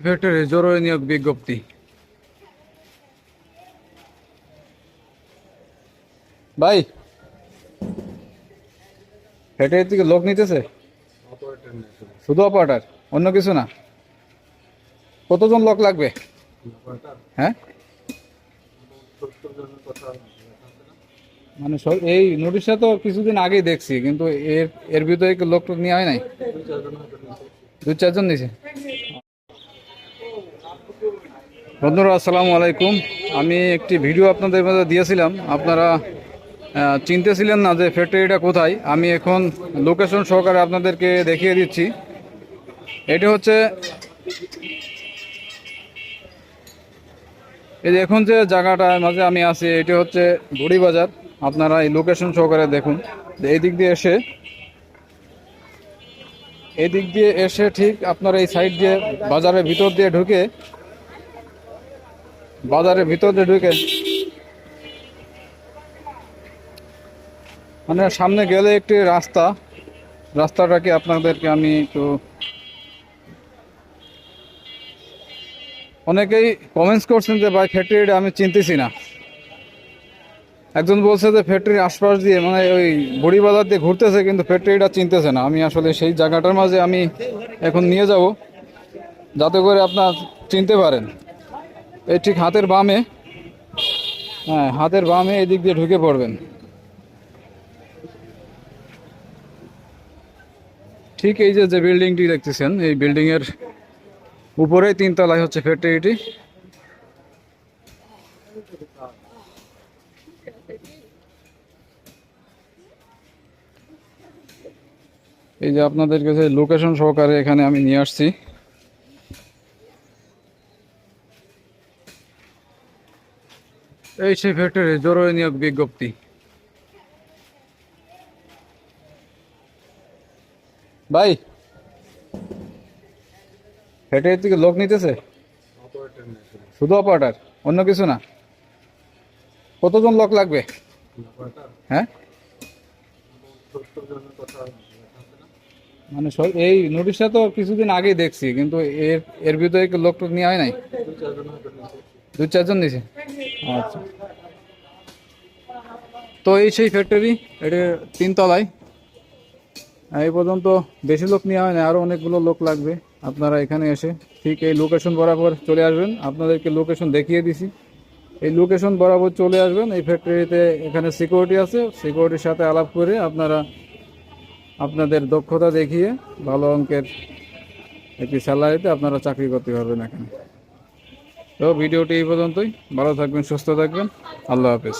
Factory জরুরি নিয়োগ বিজ্ঞপ্তি। ভাই ফ্যাক্টরি থেকে লোক নিতেছে? শুধু অপারেটার, অন্য কিছু না। কতজন লোক লাগবে? হ্যাঁ? মানে সব- এই নোটিশটা তো কিছুদিন আগেই দেখছি, কিন্তু এর এর ভিতরে লোক নেওয়া হয় নাই? দু চারজন নিছে। বন্ধুরা, আসসালামু আলাইকুম। আমি একটি ভিডিও আপনাদের মধ্যে দিয়েছিলাম। আপনারা চিনতেছিলেন না যে ফ্যাক্টরিটা কোথায়। আমি এখন লোকেশন সহকারে আপনাদেরকে দেখিয়ে দিচ্ছি। এটি হচ্ছে, এই যে এখন যে জায়গাটার মাঝে আমি আছি, এটি হচ্ছে ঘুড়ি বাজার। আপনারা এই লোকেশন সহকারে দেখুন। এই দিক দিয়ে এসে এই দিক দিয়ে এসে ঠিক আপনারা এই সাইড দিয়ে, বাজারের ভিতর দিয়ে ঢুকে বাজারের ভিতর ঢুকে। মানে সামনে গেলে একটি রাস্তা। রাস্তাটাকে আপনাদেরকে আমি একটু অনেকেই কমেন্টস করছেন যে, ভাই ফ্যাক্টরিটা আমি চিনতেছি না। একজন বলছে যে ফ্যাক্টরির আশপাশ দিয়ে মানে ওই বড়ি বাজার দিয়ে ঘুরতেছে, কিন্তু ফ্যাক্টরিটা চিনতেছে না। আমি আসলে সেই জায়গাটার মাঝে আমি এখন নিয়ে যাব, যাতে করে আপনার চিনতে পারেন। এই ঠিক হাতের বামে হ্যাঁ হাতের বামে এদিক দিয়ে ঢুকে পড়বেন। ঠিক এই যে যে বিল্ডিংটি দেখতেছেন, এই বিল্ডিং এর উপরেই তিনতলায় হচ্ছে ফ্যাক্টরিটি এই যে আপনাদের কাছে লোকেশন সহকারে এখানে আমি নিয়ে আসছি। এই সেই ফ্যাক্টরি জরুরি নিয়োগ বিজ্ঞপ্তি। ভাই ফ্যাক্টরি থেকে লোক নিতেছে? শুধু অপারেটার অন্য কিছু না। কতজন লোক লাগবে? হ্যাঁ? মানে এই নোটিশটা তো কিছুদিন আগেই দেখছি, কিন্তু এর এর ভিতরে লোক টোক নেওয়া হয় নাই? দু চারজন নিছে। আচ্ছা। তো এই সেই ফ্যাক্টরি এটা তিনতলায়। এই পর্যন্ত বেশি লোক নেওয়া হয় না আরও অনেকগুলো লোক লাগবে। আপনারা এখানে এসে ঠিক এই লোকেশন বরাবর চলে আসবেন। আপনাদেরকে লোকেশন দেখিয়ে দিছি। এই লোকেশন বরাবর চলে আসবেন। এই ফ্যাক্টরিতে এখানে সিকিউরিটি আছে। সিকিউরিটির সাথে আলাপ করে আপনারা আপনাদের দক্ষতা দেখিয়ে ভালো অঙ্কের একটি স্যালারিতে আপনারা চাকরি করতে পারবেন এখানে। তো ভিডিওটি এই পর্যন্তই। ভালো থাকবেন সুস্থ থাকবেন। আল্লাহ হাফেজ।